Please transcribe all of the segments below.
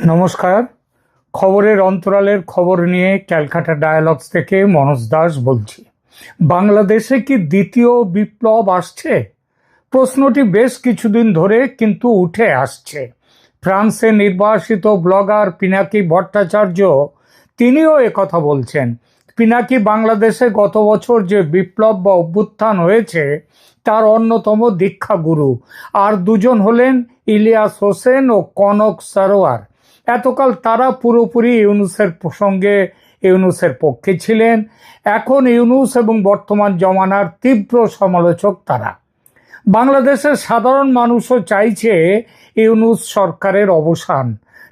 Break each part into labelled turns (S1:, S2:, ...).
S1: নমস্কার। খবরের অন্তরালের খবর নিয়ে ক্যালকাটা ডায়ালগস থেকে মনোজ দাস বলছি। বাংলাদেশে কি দ্বিতীয় বিপ্লব আসছে? প্রশ্নটি বেশ কিছুদিন ধরে কিন্তু উঠে আসছে। ফ্রান্সে নির্বাসিত ব্লগার পিনাকি ভট্টাচার্য তিনিও কথা বলছেন। পিনাকি বাংলাদেশে গত বছর যে বিপ্লব বা অভ্যুত্থান হয়েছে, তার অন্যতম দীক্ষাগুরু। আর দুজন হলেন ইলিয়াস হোসেন ও কনক সরোয়ার। এতকাল তারা পুরোপুরি ইউনুসের প্রসঙ্গে ইউনুসের পক্ষে ছিলেন। এখন ইউনুস এবং বর্তমান জমানার তীব্র সমালোচক তারা। বাংলাদেশের সাধারণ মানুষও চাইছে ইউনুস সরকারের অবসান।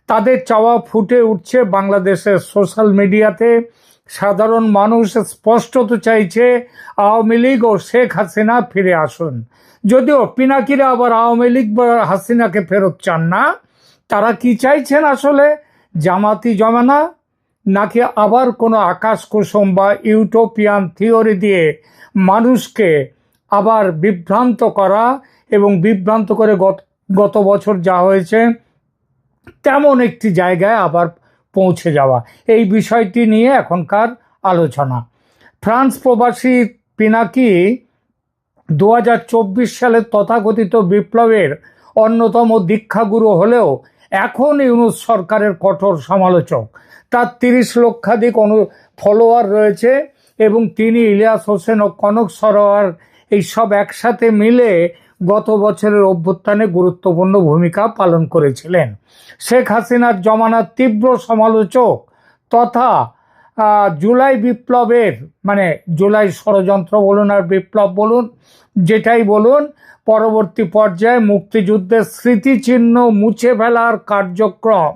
S1: তাদের চাওয়া ফুটে উঠছে বাংলাদেশের সোশ্যাল মিডিয়াতে। সাধারণ মানুষ স্পষ্টত চাইছে আওয়ামী লীগ ও শেখ হাসিনা ফিরে আসুন। যদিও পিনাকিরা আবার আওয়ামী লীগ বা হাসিনাকে ফেরত চান না। তারা কি চাইছেন আসলে? জামাতি জমানা নাকি আবার কোনো আকাশ কুসুম বা ইউটোপিয়ান থিওরি দিয়ে মানুষকে আবার বিভ্রান্ত করা এবং বিভ্রান্ত করে গত গত বছর যা হয়েছে, তেমন একটি জায়গায় আবার পৌঁছে যাওয়া? এই বিষয়টি নিয়ে এখনকার আলোচনা। ফ্রান্স প্রবাসী পিনাকি দু সালের তথাকথিত বিপ্লবের অন্যতম দীক্ষাগুরু হলেও এখন ইউনুস সরকারের কঠোর সমালোচক। তার তিরিশ লক্ষাধিক অনু ফলোয়ার রয়েছে এবং তিনি ইলিয়াস হোসেন ও কনক সরোয়ার এই সব একসাথে মিলে গত বছরের অভ্যুত্থানে গুরুত্বপূর্ণ ভূমিকা পালন করেছিলেন। শেখ হাসিনার জমানার তীব্র সমালোচক তথা জুলাই বিপ্লবের মানে জুলাই ষড়যন্ত্র বলুন আর বিপ্লব বলুন যেটাই বলুন, পরবর্তী পর্যায়ে মুক্তিযুদ্ধের স্মৃতিচিহ্ন মুছে ফেলার কার্যক্রম।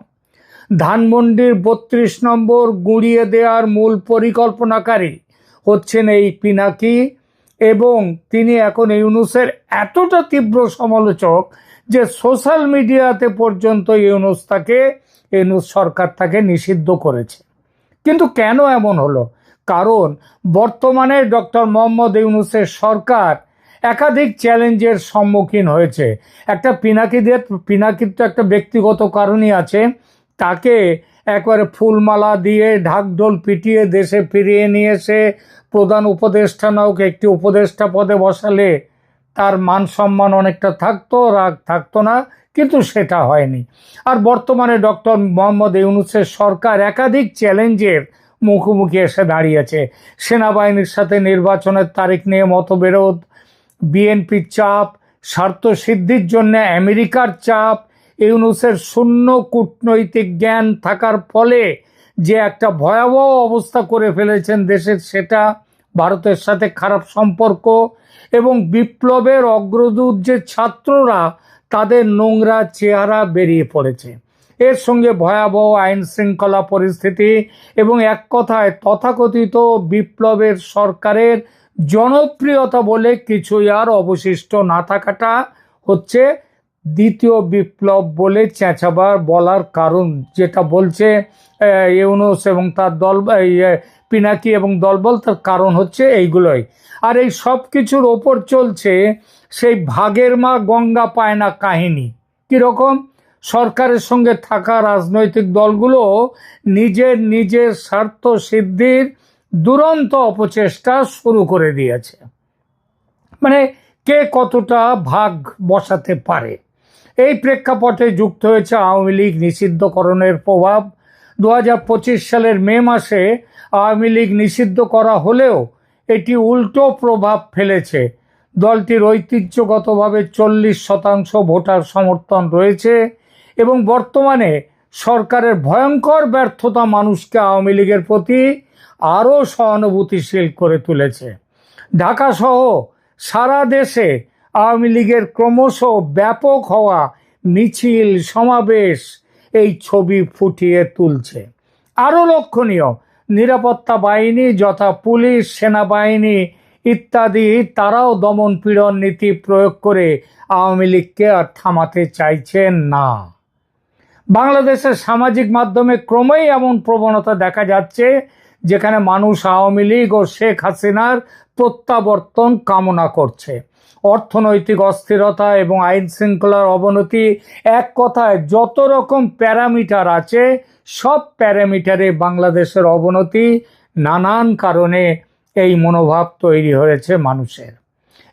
S1: ধানমন্ডির বত্রিশ নম্বর গুঁড়িয়ে দেওয়ার মূল পরিকল্পনাকারী হচ্ছেন এই পিনাকি এবং তিনি এখন ইউনুসের এতটা তীব্র সমালোচক যে সোশ্যাল মিডিয়াতে পর্যন্ত ইউনুস তাকে, ইউনুস সরকার তাকে নিষিদ্ধ করেছে। কিন্তু কেন এমন হলো? কারণ বর্তমানে ডক্টর মোহাম্মদ ইউনুসের সরকার একাধিক চ্যালেঞ্জের সম্মুখীন হয়েছে। একটা পিনাকিদের, পিনাকির তো একটা ব্যক্তিগত কারণই আছে। তাকে একবারে ফুলমালা দিয়ে ঢাকঢোল পিটিয়ে দেশে ফিরিয়ে নিয়ে এসে প্রধান উপদেষ্টা নাওক একটি উপদেষ্টা পদে বসালে তার মান সম্মান অনেকটা থাকতো, রাগ থাকতো না, কিন্তু সেটা হয়নি। আর বর্তমানে ডক্টর মোহাম্মদ ইউনুসের সরকার একাধিক চ্যালেঞ্জের মুখোমুখি এসে দাঁড়িয়েছে। সেনাবাহিনীর সাথে নির্বাচনের তারিখ নিয়ে মতবিরোধ বিএনপির চাপ স্বার্থ সিদ্ধির জন্য আমেরিকার চাপ, ইউনুসের শূন্য কূটনৈতিক জ্ঞান থাকার ফলে যে একটা ভয়াবহ অবস্থা করে ফেলেছেন দেশের সেটা, ভারতের সাথে খারাপ সম্পর্ক এবং বিপ্লবের অগ্রদূত যে ছাত্ররা, তাদের নোংরা চেহারা বেরিয়ে পড়েছে। এর সঙ্গে ভয়াবহ আইন শৃঙ্খলা পরিস্থিতি এবং এক কথায় তথাকথিত বিপ্লবের সরকারের জনপ্রিয়তা বলে কিছুই আর অবশিষ্ট না থাকাটা হচ্ছে দ্বিতীয় বিপ্লব বলে চেঁচাবার বলার কারণ, যেটা বলছে ইউনুস এবং তার দল পিনাকি এবং দলবল, তার কারণ হচ্ছে এইগুলোই। আর এই সব কিছুর ওপর চলছে সেই ভাগের মা গঙ্গা পায় না কাহিনী। কীরকম? সরকারের সঙ্গে থাকা রাজনৈতিক দলগুলো নিজের নিজের স্বার্থ সিদ্ধির দুরন্ত অপচেষ্টা শুরু করে দিয়েছে। মানে কে কতটা ভাগ বসাতে পারে? এই প্রেক্ষাপটে যুক্ত হয়েছে আওয়ামী লীগ নিষিদ্ধকরণের প্রভাব। দু হাজার পঁচিশ সালের মে মাসে আওয়ামী লীগ নিষিদ্ধ করা হলেও এটি উল্টো প্রভাব ফেলেছে। দলটির ঐতিহ্যগতভাবে চল্লিশ শতাংশ ভোটার সমর্থন রয়েছে এবং বর্তমানে সরকারের ভয়ঙ্কর ব্যর্থতা মানুষকে আওয়ামী লীগের প্রতি আরও সহানুভূতিশীল করে তুলেছে। ঢাকাসহ সারা দেশে আওয়ামী লীগের ক্রমশ ব্যাপক হওয়া মিছিল, সমাবেশ এই ছবি ফুটিয়ে তুলছে। আরও লক্ষণীয়, নিরাপত্তা বাহিনী যথা পুলিশ, সেনাবাহিনী ইত্যাদি তারাও দমন পীড়ন নীতি প্রয়োগ করে আওয়ামী লীগকে আর থামাতে চাইছেন না। বাংলাদেশের সামাজিক মাধ্যমে ক্রমেই এমন প্রবণতা দেখা যাচ্ছে যেখানে মানুষ আওয়ামী লীগ ও শেখ হাসিনার প্রত্যাবর্তন কামনা করছে। অর্থনৈতিক অস্থিরতা এবং আইন শৃঙ্খলার অবনতি এক কথায় যত রকম প্যারামিটার আছে, সব প্যারামিটারে বাংলাদেশের অবনতি নানান কারণে এই মনোভাব তৈরি হয়েছে মানুষের।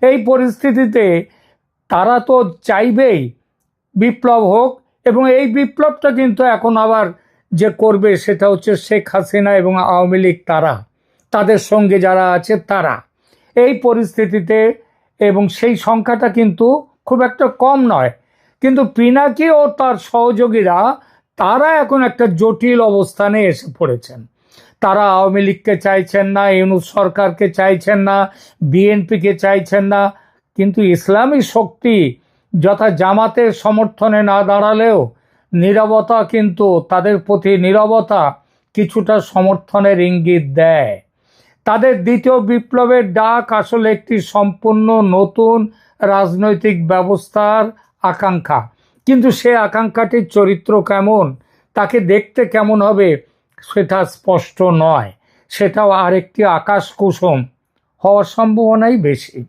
S1: এই পরিস্থিতিতে তারা তো চাইবেই বিপ্লব হোক এবং এই বিপ্লবটা কিন্তু এখন আবার যে করবে সেটা হচ্ছে শেখ হাসিনা এবং আওয়ামী লীগ তারা। তাদের সঙ্গে যারা আছে তারা। এই পরিস্থিতিতে এবং সেই সংখ্যাটা কিন্তু খুব একটা কম নয়। কিন্তু পিনাকি ও তার সহযোগীরা, তারা এখন একটা জটিল অবস্থানে এসে পড়েছেন। তারা আওয়ামী লীগকে চাইছেন না, ইউনুস সরকারকে চাইছেন না, বিএনপিকে চাইছেন না। কিন্তু ইসলামী শক্তি যথা জামাতের সমর্থনে না দাঁড়ালেও নীরবতা কিন্তু তাদের প্রতি নীরবতা কিছুটা সমর্থনের ইঙ্গিত দেয়। তাদের দ্বিতীয় বিপ্লবের ডাক আসলে একটি সম্পূর্ণ নতুন রাজনৈতিক ব্যবস্থার আকাঙ্ক্ষা। কিন্তু সে আকাঙ্ক্ষাটির চরিত্র কেমন, তাকে দেখতে কেমন হবে, সেটা স্পষ্ট নয়। সেটাও আরেকটি আকাশ কুসুম হওয়ার সম্ভাবনাই বেশি।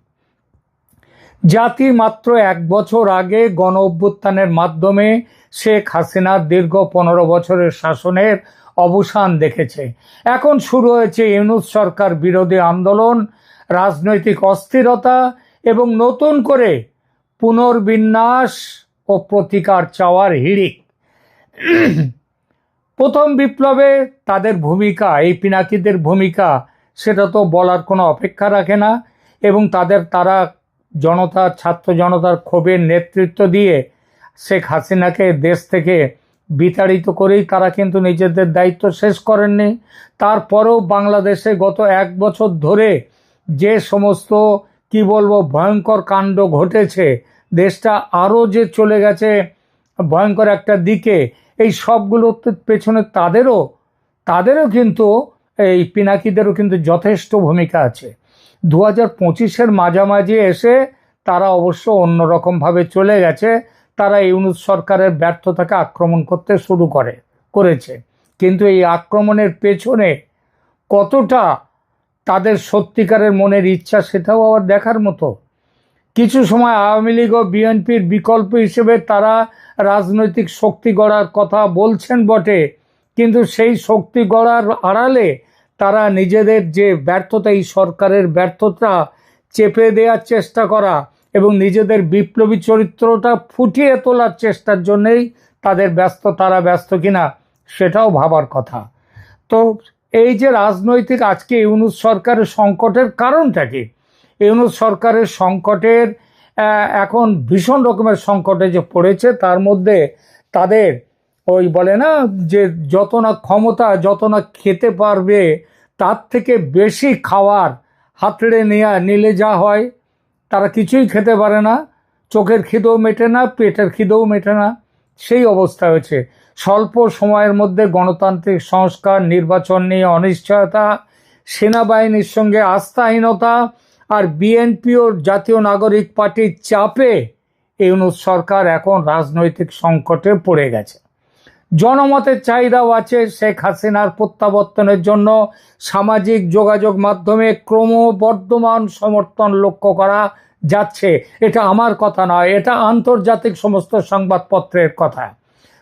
S1: জাতি মাত্র এক বছর আগে গণ অভ্যুত্থানের মাধ্যমে শেখ হাসিনার দীর্ঘ পনেরো বছরের শাসনের অবসান দেখেছে। এখন শুরু হয়েছে ইউনুস সরকার বিরোধী আন্দোলন, রাজনৈতিক অস্থিরতা এবং নতুন করে পুনর্বিন্যাস ও প্রতিকার চাওয়ার হিড়িক। প্রথম বিপ্লবে তাদের ভূমিকা, এই পিনাকিদের ভূমিকা, সেটা তো বলার কোনো অপেক্ষা রাখে না এবং তাদের তারা জনতা ছাত্র জনতার ক্ষোভের নেতৃত্ব দিয়ে শেখ হাসিনাকে দেশ থেকে বিতাড়িত করেই তারা কিন্তু নিজেদের দায়িত্ব শেষ করেননি। তারপরেও বাংলাদেশে গত এক বছর ধরে যে সমস্ত, কি বলব, ভয়ঙ্কর কাণ্ড ঘটেছে, দেশটা আরও যে চলে গেছে, ভয়ঙ্কর একটা দিকে, এই সবগুলোর পেছনে তাদেরও তাদেরও কিন্তু এই পিনাকিদেরও কিন্তু যথেষ্ট ভূমিকা আছে। দু হাজার পঁচিশের মাঝামাঝি এসে তারা অবশ্য অন্যরকমভাবে চলে গেছে। তারা ইউনুস সরকারের ব্যর্থতাকে আক্রমণ করতে শুরু করে, করেছে। কিন্তু এই আক্রমণের পেছনে কতটা তাদের সত্যিকারের মনের ইচ্ছা সেটাও আবার দেখার মতো। কিছু সময় আওয়ামী লীগ ও বিএনপির বিকল্প হিসেবে তারা রাজনৈতিক শক্তি গড়ার কথা বলছেন বটে, কিন্তু সেই শক্তি গড়ার আড়ালে তারা নিজেদের যে ব্যর্থতা, এই সরকারের ব্যর্থতা চেপে দেওয়ার চেষ্টা করা এবং নিজেদের বিপ্লবী চরিত্রটা ফুটিয়ে তোলার চেষ্টার জন্যেই তাদের ব্যস্ত, তারা ব্যস্ত কিনা সেটাও ভাবার কথা। তো এই যে রাজনৈতিক, আজকে ইউনুস সরকারের সংকটের কারণটা কি? ইউনুস সরকারের সংকটের এখন ভীষণ রকমের সংকটে যে পড়েছে, তার মধ্যে তাদের ওই বলে না যে যত না ক্ষমতা, যত না খেতে পারবে তার থেকে বেশি খাওয়ার হাতড়ে নেওয়া নিলে যা হয়, তারা কিছুই খেতে পারে না। চোখের খিদেও মেটে না, পেটের খিদেও মেটে না। সেই অবস্থা হয়েছে। স্বল্প সময়ের মধ্যে গণতান্ত্রিক সংস্কার, নির্বাচন নিয়ে অনিশ্চয়তা, সেনাবাহিনীর সঙ্গে আস্থাহীনতা আর বিএনপি ও জাতীয় নাগরিক পার্টির চাপে ইউনুস সরকার এখন রাজনৈতিক সংকটে পড়ে গেছে। জনমতের চাহিদাও আছে শেখ হাসিনার প্রত্যাবর্তনের জন্য। সামাজিক যোগাযোগ মাধ্যমে ক্রমবর্ধমান সমর্থন লক্ষ্য করা যাচ্ছে। এটা আমার কথা নয়, এটা আন্তর্জাতিক সমস্ত সংবাদপত্রের কথা।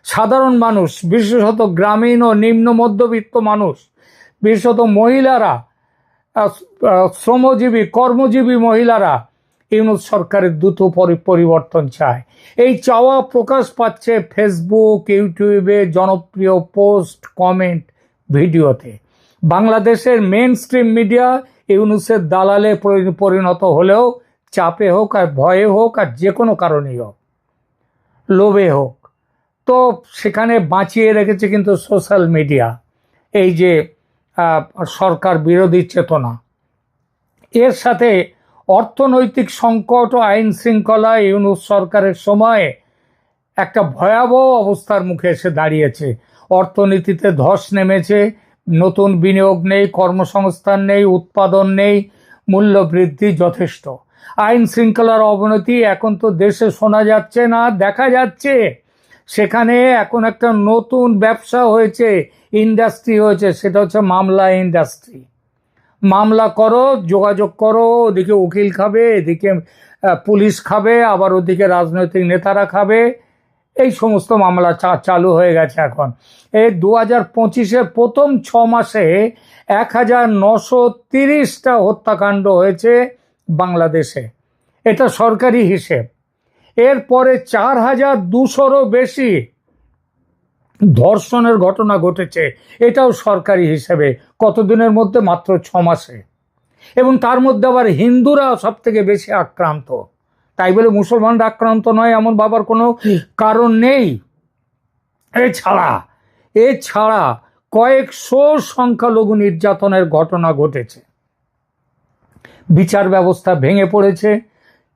S1: সাধারণ মানুষ, বিশেষত গ্রামীণ ও নিম্ন মধ্যবিত্ত মানুষ, বিশেষত মহিলারা শ্রমজীবী, কর্মজীবী মহিলারা ইউনুস সরকারের দ্রুত পরিবর্তন চায়। এই চাওয়া প্রকাশ পাচ্ছে ফেসবুক ইউটিউবে জনপ্রিয় পোস্ট, কমেন্ট, ভিডিওতে। বাংলাদেশের মেন স্ট্রিম মিডিয়া ইউনুসের দালালে পরিণত হলেও চাপে হোক আর ভয়ে হোক আর যে কোনো কারণেই হোক, লোভে হোক। তো সেখানে বাঁচিয়ে রেখেছে কিন্তু সোশ্যাল মিডিয়া এই যে সরকার বিরোধী চেতনা। এর সাথে অর্থনৈতিক সংকট ও আইন শৃঙ্খলা ইউনুস সরকারের সময়ে একটা ভয়াবহ অবস্থার মুখে এসে দাঁড়িয়েছে। অর্থনীতিতে ধস নেমেছে, নতুন বিনিয়োগ নেই, কর্মসংস্থান নেই, উৎপাদন নেই, মূল্য বৃদ্ধি যথেষ্ট। আইন শৃঙ্খলার অবনতি এখন তো দেশে শোনা যাচ্ছে না, দেখা যাচ্ছে। সেখানে এখন একটা নতুন ব্যবসা হয়েছে, ইন্ডাস্ট্রি হয়েছে, সেটা হচ্ছে মামলা ইন্ডাস্ট্রি। মামলা করো, যোগাযোগ করো, ওদিকে উকিল খাবে, এদিকে পুলিশ খাবে, আবার ওদিকে রাজনৈতিক নেতারা খাবে। এই সমস্ত মামলা চা- চালু হয়ে গেছে এখন। এই দু হাজার পঁচিশের প্রথম ছ মাসে এক হাজার নশো তিরিশটা হত্যাকাণ্ড হয়েছে বাংলাদেশে। এটা সরকারি হিসেব। এরপরে চার হাজার দুশোরও বেশি ধর্ষণের ঘটনা ঘটেছে, এটাও সরকারি হিসেবে কতদিনের মধ্যে মাত্র ছ মাসে। এবং তার মধ্যে আবার হিন্দুরা সব থেকে বেশি আক্রান্ত। তাই বলে মুসলমানরা আক্রান্ত নয় এমন বাবার কোনো কারণ নেই। এছাড়া এছাড়া কয়েকশো সংখ্যালঘু নির্যাতনের ঘটনা ঘটেছে। বিচার ব্যবস্থা ভেঙে পড়েছে।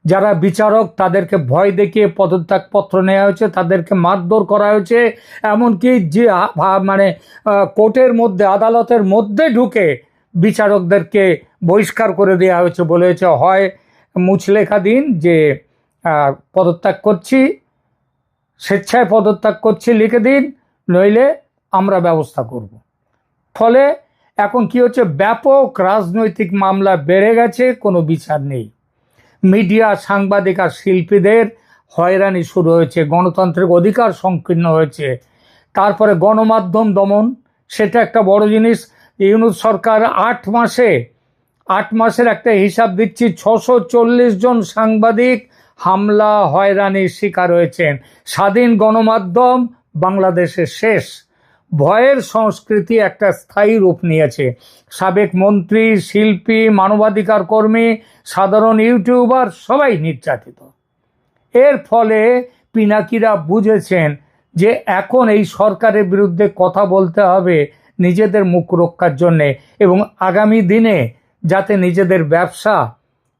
S1: যারা বিচারক, তাদেরকে ভয় দেখিয়ে পদত্যাগপত্র নেওয়া হয়েছে, তাদেরকে মারধর করা হয়েছে। এমনকি যে মানে কোর্টের মধ্যে, আদালতের মধ্যে ঢুকে বিচারকদেরকে বহিষ্কার করে দেওয়া হয়েছে বলে হয়েছে। হয় মুচলেখা দিন যে পদত্যাগ করছি, স্বেচ্ছায় পদত্যাগ করছি, লিখে দিন, নইলে আমরা ব্যবস্থা করব। ফলে এখন কি হচ্ছে? ব্যাপক রাজনৈতিক মামলা বেড়ে গেছে, কোনো বিচার নেই। মিডিয়া, সাংবাদিক আর শিল্পীদের হয়রানি শুরু হয়েছে, গণতান্ত্রিক অধিকার সংকীর্ণ হয়েছে। তারপরে গণমাধ্যম দমন, সেটা একটা বড় জিনিস। ইউনুস সরকার আট মাসে, আট মাসের একটা হিসাব দিচ্ছি ছশো জন সাংবাদিক হামলা, হয়রানির শিকার হয়েছেন। স্বাধীন গণমাধ্যম বাংলাদেশের শেষ। ভয়ের সংস্কৃতি একটা স্থায়ী রূপ নিয়েছে। সাবেক মন্ত্রী, শিল্পী, মানবাধিকার কর্মী, সাধারণ ইউটিউবার সবাই নির্যাতিত। এর ফলে পিনাকিরা বুঝেছেন যে এখন এই সরকারের বিরুদ্ধে কথা বলতে হবে নিজেদের মুখ রক্ষার জন্যে এবং আগামী দিনে যাতে নিজেদের ব্যবসা,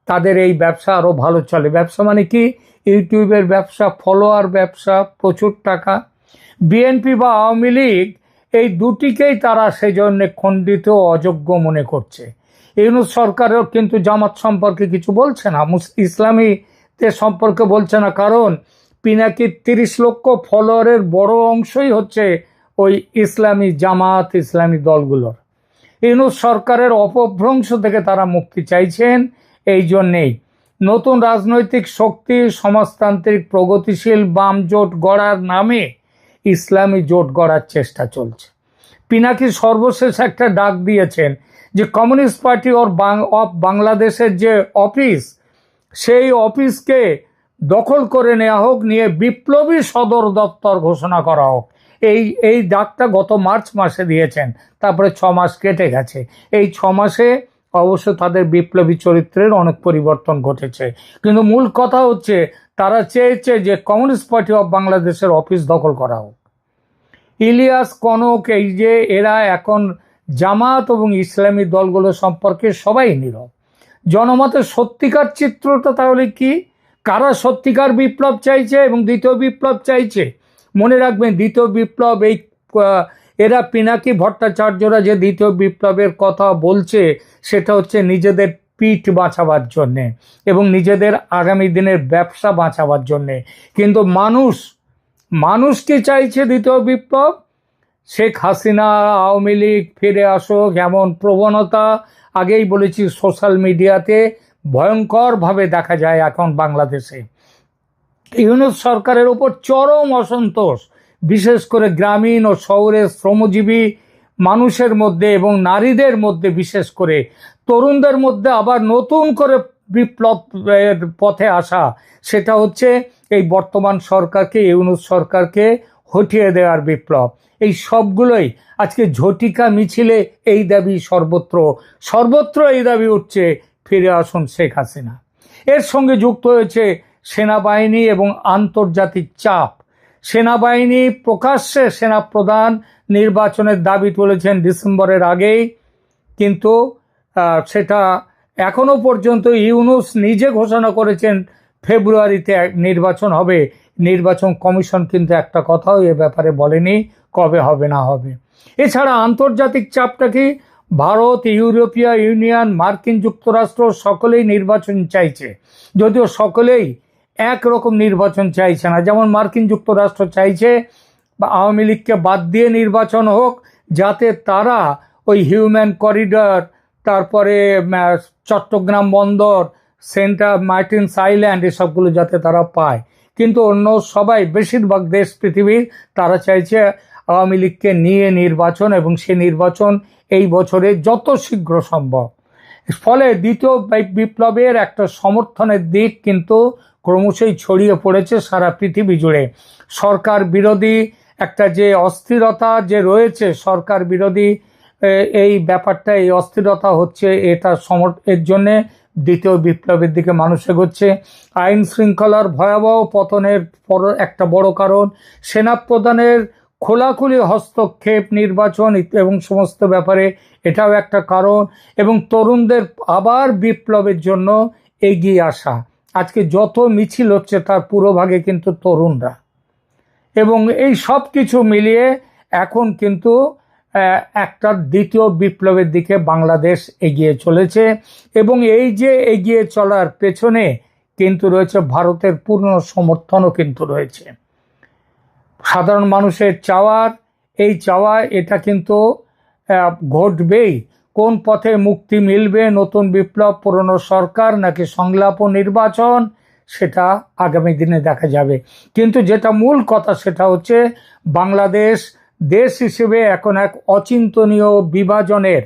S1: তাদের এই ব্যবসা আরও ভালো চলে। ব্যবসা মানে কি? ইউটিউবের ব্যবসা, ফলোয়ার ব্যবসা, প্রচুর টাকা। বিএনপি বা আওয়ামী লীগ এই দুটিকেই তারা সেজন্য খণ্ডিত অযোগ্য মনে করছে। ইউনুস সরকারও কিন্তু জামাত সম্পর্কে কিছু বলছে না। ইসলামীদের সম্পর্কে বলছে না, কারণ পিনাকির তিরিশ লক্ষ ফলোয়ারের বড় অংশই হচ্ছে ওই ইসলামী জামাত, ইসলামী দলগুলোর। ইউনুস সরকারের অপভ্রংশ থেকে তারা মুক্তি চাইছেন এই জন্যেই। নতুন রাজনৈতিক শক্তি, সমাজতান্ত্রিক প্রগতিশীল বাম জোট গড়ার নামে ইসলামী জোট গড়ার চেষ্টা চলছে। পিনাকি সর্বশেষ একটা ডাক দিয়েছেন যে কমিউনিস্ট পার্টি ওর অফ বাংলাদেশের যে অফিস, সেই অফিসকে দখল করে নেওয়া হোক, নিয়ে বিপ্লবী সদর দপ্তর ঘোষণা করা হোক। এই এই ডাকটা গত মার্চ মাসে দিয়েছেন, তারপরে ছ মাস কেটে গেছে। এই ছ মাসে অবশ্য তাদের বিপ্লবী চরিত্রের অনেক পরিবর্তন ঘটেছে। কিন্তু মূল কথা হচ্ছে তারা চেয়েছে যে কমিউনিস্ট পার্টি অফ বাংলাদেশের অফিস দখল করা হোক। ইলিয়াস কনক, এই যে এরা এখন জামাত এবং ইসলামী দলগুলো সম্পর্কে সবাই নীরব। জনমতের সত্যিকার চিত্রটা তাহলে কি? কারা সত্যিকার বিপ্লব চাইছে এবং দ্বিতীয় বিপ্লব চাইছে? মনে রাখবেন, দ্বিতীয় বিপ্লব এই এরা পিনাকি ভট্টাচার্যরা যে দ্বিতীয় বিপ্লবের কথা বলছে, সেটা হচ্ছে নিজেদের পিঠ বাঁচাবার জন্যে এবং নিজেদের আগামী দিনের ব্যবসা বাঁচাবার জন্যে। কিন্তু মানুষ মানুষ কি চাইছে দ্বিতীয় বিপ্লব? শেখ হাসিনা, আওয়ামী লীগ ফিরে আসুক, এমন প্রবণতা। আগেই বলেছি, সোশ্যাল মিডিয়াতে ভয়ঙ্করভাবে দেখা যায় এখন বাংলাদেশে। ইউনুস সরকারের উপর চরম অসন্তোষ, বিশেষ করে গ্রামীণ ও শহরের শ্রমজীবী মানুষের মধ্যে এবং নারীদের মধ্যে বিশেষ করে। তরুণদের মধ্যে আবার নতুন করে বিপ্লবের পথে আসা, সেটা হচ্ছে এই বর্তমান সরকারকে, ইউনুস সরকারকে হটিয়ে দেওয়ার বিপ্লব। এই সবগুলোই আজকে ঝটিকা মিছিলে এই দাবি সর্বত্র সর্বত্র এই দাবি উঠছে, ফিরে আসুন শেখ হাসিনা। এর সঙ্গে যুক্ত হয়েছে সেনাবাহিনী এবং আন্তর্জাতিক চাপ। সেনাবাহিনী প্রকাশ্যে সেনাপ্রধান নির্বাচনের দাবি তুলেছেন ডিসেম্বরের আগেই, কিন্তু সেটা এখনও পর্যন্ত ইউনুস নিজে ঘোষণা করেছেন ফেব্রুয়ারিতে নির্বাচন হবে। নির্বাচন কমিশন কিন্তু একটা কথাও এ ব্যাপারে বলেনি, কবে হবে, না হবে। এছাড়া আন্তর্জাতিক চাপটা কি? ভারত, ইউরোপীয় ইউনিয়ন, মার্কিন যুক্তরাষ্ট্র সকলেই নির্বাচন চাইছে। যদিও সকলেই একরকম নির্বাচন চাইছে না। যেমন মার্কিন যুক্তরাষ্ট্র চাইছে, বা আওয়ামী লীগকে বাদ দিয়ে নির্বাচন হোক, যাতে তারা ওই হিউম্যান করিডর তারপরে চট্টগ্রাম বন্দর সেন্টার মার্টিনস আইল্যান্ড এসবগুলো যাতে তারা পায়। কিন্তু অন্য সবাই, বেশিরভাগ দেশ, পৃথিবীর, তারা চাইছে আওয়ামী লীগকে নিয়ে নির্বাচন এবং সে নির্বাচন এই বছরে যত শীঘ্র সম্ভব। ফলে দ্বিতীয় বিপ্লবের একটা সমর্থনের দিক কিন্তু ক্রমশই ছড়িয়ে পড়েছে সারা পৃথিবী জুড়ে। সরকার বিরোধী একটা যে অস্থিরতা যে রয়েছে, সরকার বিরোধী এই ব্যাপারটা, এই অস্থিরতা হচ্ছে, এটা সমর, এর জন্যে দ্বিতীয় বিপ্লবের দিকে মানুষ এগোচ্ছে। আইন শৃঙ্খলার ভয়াবহ পতনের বড় একটা বড় কারণ সেনা সেনাপ্রধানের খোলাখুলি হস্তক্ষেপ, নির্বাচন এবং সমস্ত ব্যাপারে এটাও একটা কারণ, এবং তরুণদের আবার বিপ্লবের জন্য এগিয়ে আসা। আজকে যত মিছিল হচ্ছে, তার পুরোভাগে কিন্তু তরুণরা। এবং এই সব কিছু মিলিয়ে এখন কিন্তু একটা দ্বিতীয় বিপ্লবের দিকে বাংলাদেশ এগিয়ে চলেছে এবং এই যে এগিয়ে চলার পেছনে কিন্তু রয়েছে ভারতের পূর্ণ সমর্থনও কিন্তু রয়েছে। সাধারণ মানুষের চাওয়ার এই চাওয়া, এটা কিন্তু ঘটবেই। কোন পথে মুক্তি মিলবে নতুন বিপ্লব, পুরনো সরকার নাকি সংলাপ ও নির্বাচন, সেটা আগামী দিনে দেখা যাবে। কিন্তু যেটা মূল কথা সেটা হচ্ছে বাংলাদেশ দেশ হিসেবে এখন এক অচিন্তনীয় বিভাজনের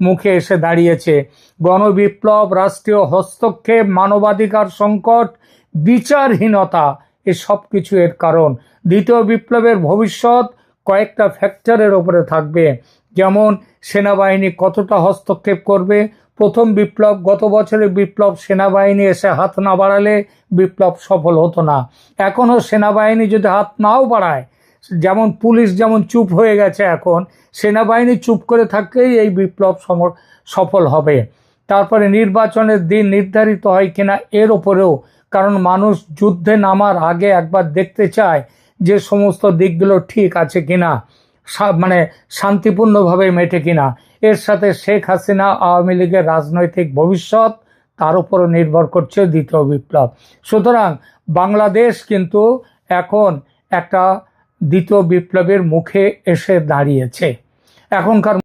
S1: মুখে এসে দাঁড়িয়েছে। গণবিপ্লব, রাষ্ট্রীয় হস্তক্ষেপ, মানবাধিকার সংকট, বিচারহীনতা, এ সব কিছু এর কারণ। দ্বিতীয় বিপ্লবের ভবিষ্যৎ কয়েকটা ফ্যাক্টরের ওপরে থাকবে। যেমন, সেনাবাহিনী কতটা হস্তক্ষেপ করবে? প্রথম বিপ্লব, গত বছরের বিপ্লব, সেনাবাহিনী এসে হাত না বাড়ালে বিপ্লব সফল হতো না। এখনও সেনাবাহিনী যদি হাত নাও বাড়ায় যেমন পুলিশ যেমন চুপ হয়ে গেছে এখন, সেনাবাহিনী চুপ করে থাকলেই এই বিপ্লব সফল হবে। তারপরে নির্বাচনের দিন নির্ধারিত হয় কিনা এর ওপরেও কারণ মানুষ যুদ্ধে নামার আগে একবার দেখতে চায় যে সমস্ত দিকগুলো ঠিক আছে কিনা মানে শান্তিপূর্ণভাবে মেটে কিনা। এর সাথে শেখ হাসিনা আওয়ামী লীগের রাজনৈতিক ভবিষ্যৎ, তার উপরও নির্ভর করছে দ্বিতীয় বিপ্লব। সুতরাং বাংলাদেশ কিন্তু এখন একটা দ্বিতীয় বিপ্লবের মুখে এসে দাঁড়িয়েছে। এখনকার